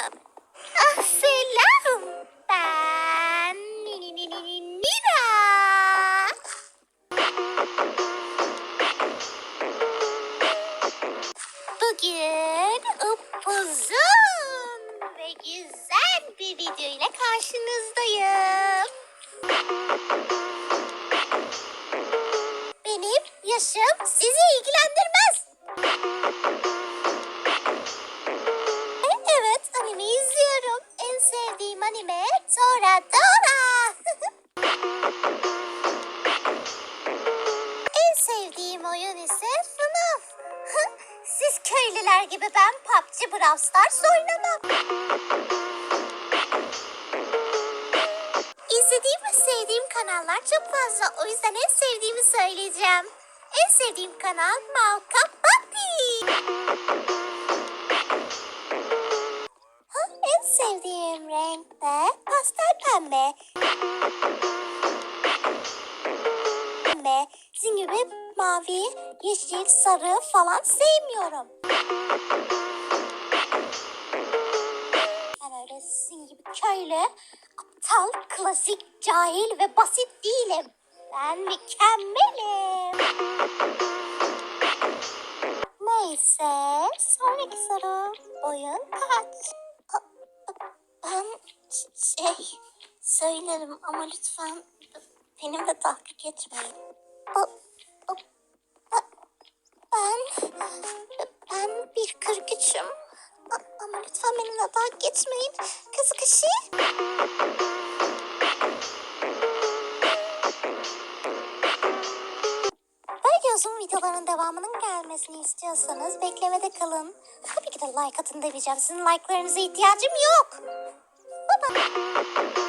Ah selam. Ben Ni- Ni- Ni- Ni- Ni- Nina. Bugün upuzun ve güzel bir video ile karşınızdayım. Benim yaşım sizi ilgilendirmez. Anime Toradora. en sevdiğim oyun ise FNAF. Siz köylüler gibi ben PUBG Brawl Stars oynamam. İzlediğim ve sevdiğim kanallar çok fazla. O yüzden en sevdiğimi söyleyeceğim. En sevdiğim kanal Malka Papi. En sevdiğim renk de pastel pembe. Pembe. Sizin gibi mavi, yeşil, sarı falan sevmiyorum. Ben öyle sizin gibi köylü, aptal, klasik, cahil ve basit değilim. Ben mükemmelim. Neyse, sonraki soru. Boyun kaç? Ben şey söylerim ama lütfen benimle dalga geçmeyin. O, o, ben ben bir. A- Ama lütfen benimle dalga geçmeyin. Kız kişi. Uzun videoların devamının gelmesini istiyorsanız beklemede kalın. Tabii ki de like atın demeyeceğim. Sizin like'larınıza ihtiyacım yok. Bye.